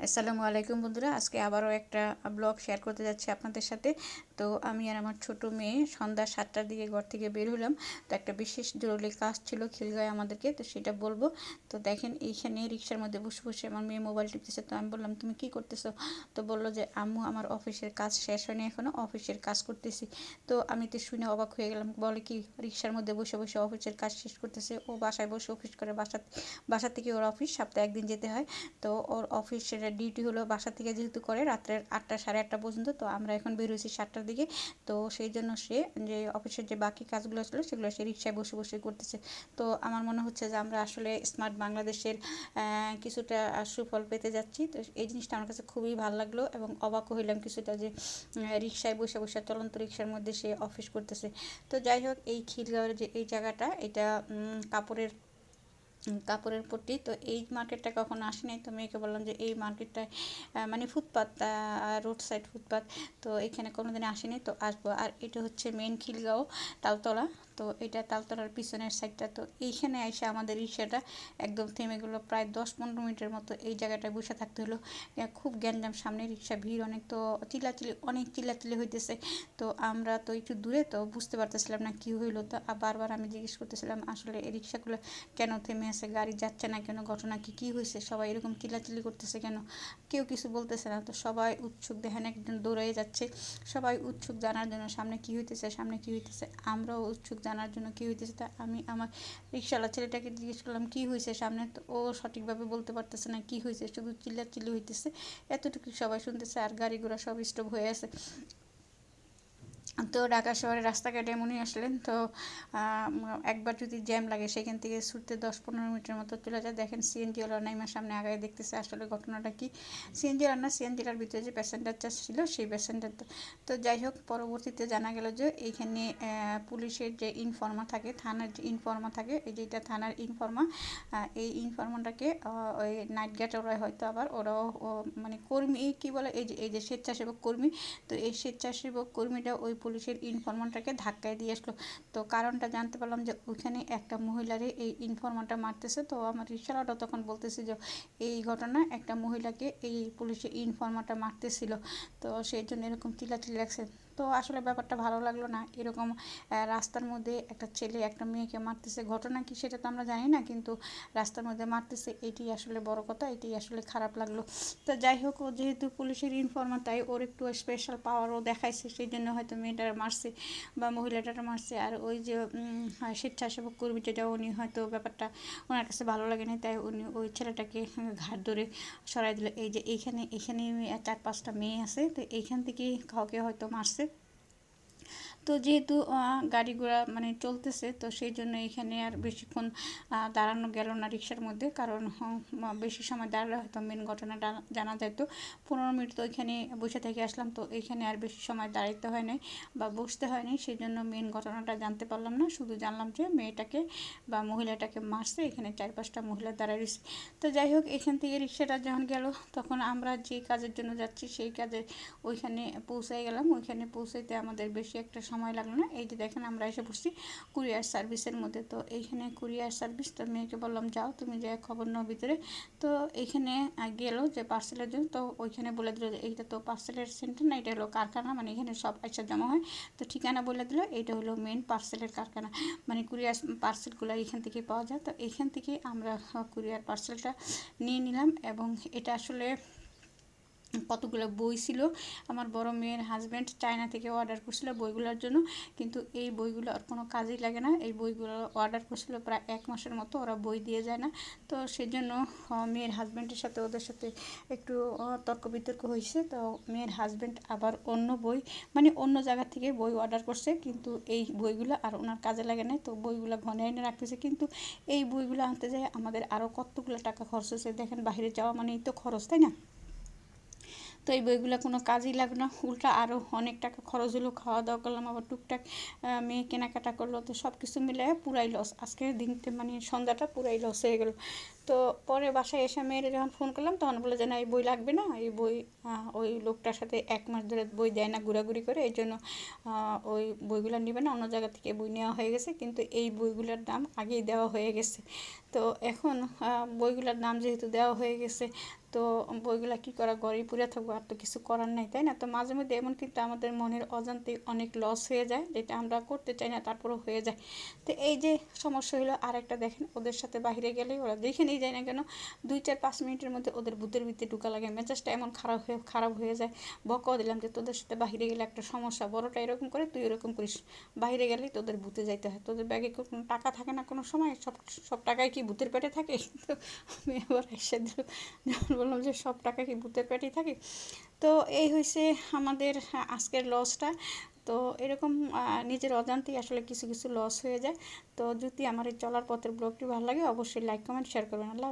আসসালামু আলাইকুম বন্ধুরা। আজকে আবারও একটা ব্লগ শেয়ার করতে যাচ্ছি আপনাদের সাথে। তো আমি আর আমার ছোট মেয়ে সন্ধ্যা সাতটার দিকে ঘর থেকে বের হলাম। তো একটা বিশেষ জরুরি কাজ ছিল খিলগায় আমাদেরকে, তো সেটা বলব। তো দেখেন এইখানে রিক্সার মধ্যে বসে বসে আমার মেয়ে মোবাইল টিপতেছে। তো আমি বললাম, তুমি কি করতেছো? তো বলল যে, আম্মু, আমার অফিসের কাজ শেষ হয়নি এখনও অফিসের কাজ করতেছি। তো আমি তো শুনে অবাক হয়ে গেলাম। বলে কি, রিক্সার মধ্যে বসে বসে অফিসের কাজ শেষ করতেছে। ও বাসায় বসে অফিস করে, বাসা বাসা থেকে ওর অফিস, সপ্তাহে একদিন যেতে হয়। তো ওর অফিসের ডিউটি হলো বাসা থেকে যেহেতু করে, রাত্রের আটটা সাড়ে আটটা পর্যন্ত। তো আমরা এখন বেরোছি সাতটার দিকে। তো সেই জন্য সে যে অফিসের যে বাকি কাজগুলো ছিল সেগুলো সে রিক্সায় বসে বসে করতেছে। তো আমার মনে হচ্ছে যে আমরা আসলে স্মার্ট বাংলাদেশের কিছুটা সুফল পেতে যাচ্ছি। তো এই জিনিসটা আমার কাছে খুবই ভালো লাগল এবং অবাক হইলাম কিছুটা যে রিক্সায় বসে বসে, চলন্ত রিক্সার মধ্যে সে অফিস করতেছে। তো যাই হোক, এই খিলগাঁওয়ের যে, এই জায়গাটা, এটা কাপড়ের কাপড়ের পট্টি। তো এই মার্কেটটা কখনো নাই তো মেয়েকে বললাম যে এই মার্কেটটায় মানে ফুটপাত রোড সাইড ফুটপাত, তো এখানে কোনো দিন আসেনি। তো আসব। আর এটা হচ্ছে মেন খিলগাঁও, তালতলা। তো এটা তালতলার পিছনের সাইডটা তো এইখানে এসে আমাদের রিক্সাটা একদম থেমে গেলো। প্রায় দশ পনেরো মিনিটের মতো এই জায়গাটায় বসে থাকতে হলো। খুব গ্যাঞ্জাম সামনে, রিক্সা ভিড় অনেক, তো চিল্লাচিলি অনেক চিল্লাচিলি হইতেছে। তো আমরা তো একটু দূরে, তো বুঝতে পারতেছিলাম না কী হইল। তো বারবার আমি জিজ্ঞেস করতেছিলাম, আসলে এই রিক্সাগুলো কেন থেমে আছে? গাড়ি যাচ্ছে না কেন? ঘটনা কি, কী হয়েছে সবাই এরকম চিল্লাচিল্লি করতেছে কেন? কেউ কিছু বলতেছে না। তো সবাই উৎসুক, দেখেন একজন দৌড়ে যাচ্ছে। সবাই উৎসুক জানার জন্য সামনে কী হইতেছে, সামনে কী হইতেছে। আমরাও উৎসুক জানার জন্য কী হইতেছে তা আমি আমার রিক্সাওয়ালা ছেলেটাকে জিজ্ঞেস করলাম, কী হয়েছে সামনে? তো ও সঠিকভাবে বলতে পারতেছে না, কী হয়েছে শুধু চিল্লা চিল্লি হইতেছে। এতটুকু সবাই শুনতেছে আর গাড়ি ঘোড়া সব স্টপ হয়ে আছে। তো ঢাকা শহরে রাস্তাঘাটে এমনই আসলেন। তো একবার যদি জ্যাম লাগে সেখান থেকে ছুটতে দশ পনেরো মিনিটের মতো চলে যায়। দেখেন সিএনজিওয়ালা নাইমার সামনে আগায় দেখতেছে আসলে ঘটনাটা কি। সিএনজিওয়ালা না সিএনজিওয়ালার ভিতরে যে প্যাসেঞ্জারটা ছিল সেই প্যাসেঞ্জারটা তো যাই হোক, পরবর্তীতে জানা গেল যে এইখানে পুলিশের যে ইনফর্মা থাকে, থানার যে ইনফর্মা থাকে, এই যেটা থানার ইনফর্মা এই ইনফর্মাটাকে ওই নাইট গার্ড ওরা হয়তো আবার, ওরাও মানে কর্মী, কী বলে, এই যে এই যে স্বেচ্ছাসেবক কর্মী, তো এই স্বেচ্ছাসেবক কর্মীটা ওই পুলিশের ইনফরমারটাকে ধাক্কায় দিয়ে আসলো। তো কারণটা জানতে পারলাম যে ওইখানে একটা মহিলারে এই ইনফরমারটা মারতেছে। তো আমার রিক্সাওয়ালাটা তখন বলতেছে যে, এই ঘটনা, একটা মহিলাকে এই পুলিশের ইনফরমারটা মারতেছিল। তো সেই জন্য এরকম চিল্লাচিল্লি লাগছে। তো আসলে ব্যাপারটা ভালো লাগল না। এরকম রাস্তার মধ্যে একটা ছেলে একটা মেয়েকে মারতেছে, ঘটনা কি সেটা তো আমরা জানি না, কিন্তু রাস্তার মধ্যে মারতেছে, এটি আসলে বড় কথা, এটি আসলে খারাপ লাগল। তো যাই হোক, ও যেহেতু পুলিশের ইনফরমার তাই ওর একটু স্পেশাল পাওয়ারও দেখাইছে সেই জন্য হয়তো মেয়েটার মারছে বা মহিলাটার মারছে। আর ওই যে স্বেচ্ছাসেবক কর্মী যেটা, উনি হয়তো ব্যাপারটা ওনার কাছে ভালো লাগেনি, তাই উনি ওই ছেলেটাকে ঘাট ধরে সরাই দিল। এই যে এইখানে এখানে চার পাঁচটা মেয়ে আছে, তো এইখান থেকে কাউকে হয়তো মারছে। তো যেহেতু গাড়ি ঘোড়া মানে চলতেছে, তো সেই জন্য এখানে আর বেশিক্ষণ দাঁড়ানো গেল না রিক্সার মধ্যে। কারণ বেশি সময় দাঁড়ালে হয়তো মেন ঘটনাটা জানা যেত পনেরো মিনিট তো এখানে বসে থেকে আসলাম, তো এখানে আর বেশি সময় দাঁড়াইতে হয় নাই বা বসতে হয়নি সেই জন্য মেন ঘটনাটা জানতে পারলাম না। শুধু জানলাম যে মেয়েটাকে বা মহিলাটাকে মারছে। এখানে চার পাঁচটা মহিলা দাঁড়ায় রয়েছে। তো যাই হোক, এখান থেকে রিক্সাটা যখন গেল, তখন আমরা যে কাজের জন্য যাচ্ছি, সেই কাজে ওইখানে পৌঁছাই গেলাম। ওইখানে পৌঁছাইতে আমাদের বেশি একটা সময় লাগল না। এই যে দেখেন আমরা এসে বসছি কুরিয়ার সার্ভিসের মধ্যে। তো এইখানে কুরিয়ার সার্ভিস, তো মেয়েকে বললাম, যাও তুমি যে খবর নাও ভিতরে। তো এইখানে গেলো যে পার্সেলের জন্য। তো ওইখানে বলে দিল যে, এইটা তো পার্সেলের সেন্টার না, এটা হলো কারখানা। মানে এখানে সব পয়সা জমা হয়। তো ঠিকানা বলে দিল, এইটা হলো মেন পার্সেলের কারখানা। মানে কুরিয়ার পার্সেলগুলো এখান থেকে পাওয়া যায়। তো এখান থেকে আমরা কুরিয়ার পার্সেলটা নিয়ে নিলাম এবং এটা আসলে কতগুলো বই ছিল। আমার বড় মেয়ের হাজব্যান্ড চায়না থেকে অর্ডার করছিল বইগুলোর জন্য। কিন্তু এই বইগুলো আর কোনো কাজেই লাগে না। এই বইগুলো অর্ডার করছিল প্রায় এক মাসের মতো। ওরা বই দিয়ে যায় না। তো সেজন্য মেয়ের হাজব্যান্ডের সাথে ওদের সাথে একটু তর্ক বিতর্ক হয়েছে। তো মেয়ের হাজব্যান্ড আবার অন্য বই মানে অন্য জায়গা থেকে বই অর্ডার করছে। কিন্তু এই বইগুলো আর ওনার কাজে লাগে না তো বইগুলো ঘনে এনে রাখতেছে। কিন্তু এই বইগুলো আনতে যায় আমাদের আরও কতগুলো টাকা খরচ হয়েছে? দেখেন, বাইরে যাওয়া মানেই তো খরচ, তাই না? তো এই বইগুলো কোনো কাজই লাগল না। উল্টা আরও অনেক টাকা খরচ হলো, খাওয়া দাওয়া করলাম, আবার টুকটাক মেয়ে কেনাকাটা করল, তো সব কিছু মিলে পুরাই লস আজকের দিনতে মানে সন্ধ্যাটা পুরাই লস হয়ে গেলো। তো পরে বাসায় এসে মেয়ের যখন ফোন করলাম, তখন বলে যে, না, এই বই লাগবে না, এই বই ওই লোকটার সাথে এক মাস ধরে বই দেয় না, ঘোরাঘুরি করে এই জন্য ওই বইগুলো নেবে না, অন্য জায়গা থেকে বই নেওয়া হয়ে গেছে। কিন্তু এই বইগুলোর দাম আগেই দেওয়া হয়ে গেছে। তো এখন বইগুলোর নাম যেহেতু দেওয়া হয়ে গেছে, তো বইগুলা কী করা ঘরেই পুরে থাকব আর তো কিছু করার নাই, তাই না? তো মাঝে মধ্যে এমন কিন্তু আমাদের মনের অজান্তে অনেক লস হয়ে যায়, যেটা আমরা করতে চাই না, তারপরেও হয়ে যায়। তো এই যে সমস্যা হলো আরেকটা দেখেন, ওদের সাথে বাহিরে গেলেই ওরা দেখে নিয়ে যায় না কেন? দুই চার পাঁচ মিনিটের মধ্যে ওদের বুথের ভিতরে ঢুকা লাগে, মেজাজটা এমন খারাপ হয়ে খারাপ হয়ে যায়। বকাও দিলাম যে তোদের সাথে বাহিরে গেলে একটা সমস্যা, বড়টা এরকম করে, তুই এরকম করিস। বাইরে গেলেই তোদের বুথে যাইতে হয়, তোদের ব্যাগে কোনো টাকা থাকে না কোনো সময়, সব সব টাকায় কি ভূতের পেটে থাকে? তো আমি আবার এসে দিল যখন বললাম যে সব টাকা কি ভূতের পেটেই থাকে? তো এই হয়েছে আমাদের আজকের লসটা তো এরকম নিজের অজান্তেই আসলে কিছু কিছু লস হয়ে যায়। তো যদি আমার এই চলার পথের ব্লগটি ভালো লাগে, অবশ্যই লাইক কমেন্ট শেয়ার করবেন। আল্লাহ